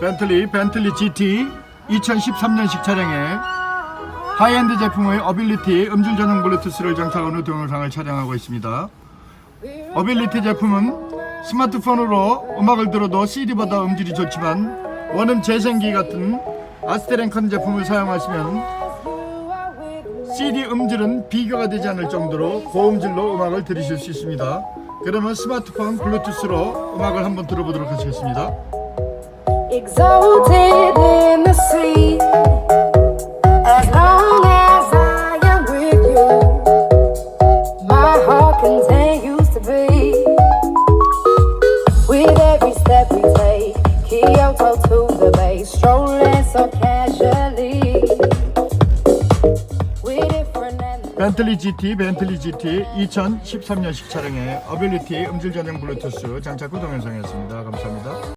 벤틀리 벤틀리 GT 2013년식 차량에 하이엔드 제품의 어빌리티 음질 전용 블루투스를 장착한 후 동영상을 촬영하고 있습니다. 어빌리티 제품은 스마트폰으로 음악을 들어도 CD보다 음질이 좋지만 원음 재생기 같은 아스테렌컨 제품을 사용하시면 CD 음질은 비교가 되지 않을 정도로 고음질로 음악을 들으실 수 있습니다. 그러면 스마트폰 블루투스로 음악을 한번 들어보도록 하겠습니다. Exalted in the sea. As long as I am with you, my heart continues to beat. With every step we take, Kyoto to the bay, strolling so casually. We're different and 벤틀리 GT, 벤틀리 GT 2013년식 차량에 어빌리티 음질 전용 블루투스 장착 후 동영상이었습니다. 감사합니다.